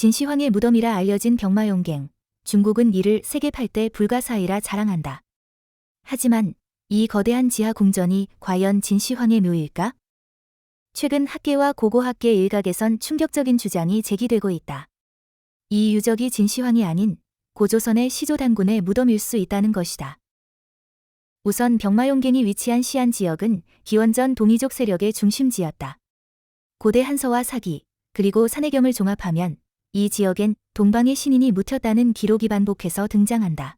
진시황의 무덤이라 알려진 병마용갱. 중국은 이를 세계 8대 불가사의라 자랑한다. 하지만 이 거대한 지하 궁전이 과연 진시황의 묘일까? 최근 학계와 고고학계 일각에선 충격적인 주장이 제기되고 있다. 이 유적이 진시황이 아닌 고조선의 시조단군의 무덤일 수 있다는 것이다. 우선 병마용갱이 위치한 시안 지역은 기원전 동이족 세력의 중심지였다. 고대 한서와 사기, 그리고 산해경을 종합하면 이 지역엔 동방의 신인이 묻혔다는 기록이 반복해서 등장한다.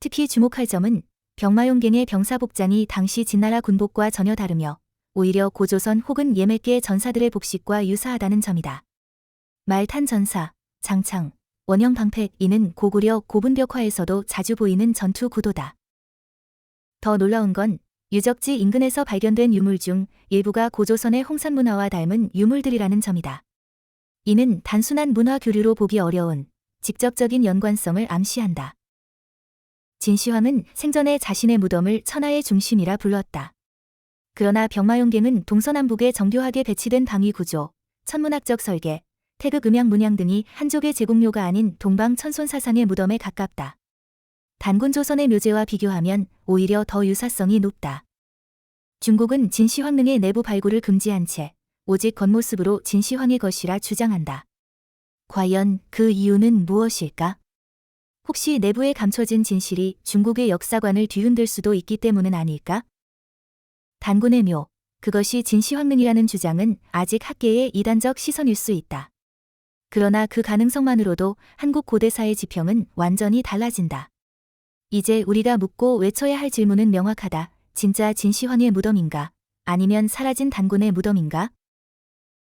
특히 주목할 점은 병마용갱의 병사 복장이 당시 진나라 군복과 전혀 다르며 오히려 고조선 혹은 예매계 전사들의 복식과 유사하다는 점이다. 말탄 전사, 장창, 원형 방패 이는 고구려 고분벽화에서도 자주 보이는 전투 구도다. 더 놀라운 건 유적지 인근에서 발견된 유물 중 일부가 고조선의 홍산 문화와 닮은 유물들이라는 점이다. 이는 단순한 문화 교류로 보기 어려운 직접적인 연관성을 암시한다. 진시황은 생전에 자신의 무덤을 천하의 중심이라 불렀다. 그러나 병마용갱은 동서남북에 정교하게 배치된 방위 구조, 천문학적 설계, 태극 음양 문양 등이 한족의 제공료가 아닌 동방 천손 사상의 무덤에 가깝다. 단군 조선의 묘제와 비교하면 오히려 더 유사성이 높다. 중국은 진시황릉의 내부 발굴을 금지한 채 오직 겉모습으로 진시황의 것이라 주장한다. 과연 그 이유는 무엇일까? 혹시 내부에 감춰진 진실이 중국의 역사관을 뒤흔들 수도 있기 때문은 아닐까? 단군의 묘, 그것이 진시황릉이라는 주장은 아직 학계의 이단적 시선일 수 있다. 그러나 그 가능성만으로도 한국 고대사의 지평은 완전히 달라진다. 이제 우리가 묻고 외쳐야 할 질문은 명확하다. 진짜 진시황의 무덤인가? 아니면 사라진 단군의 무덤인가?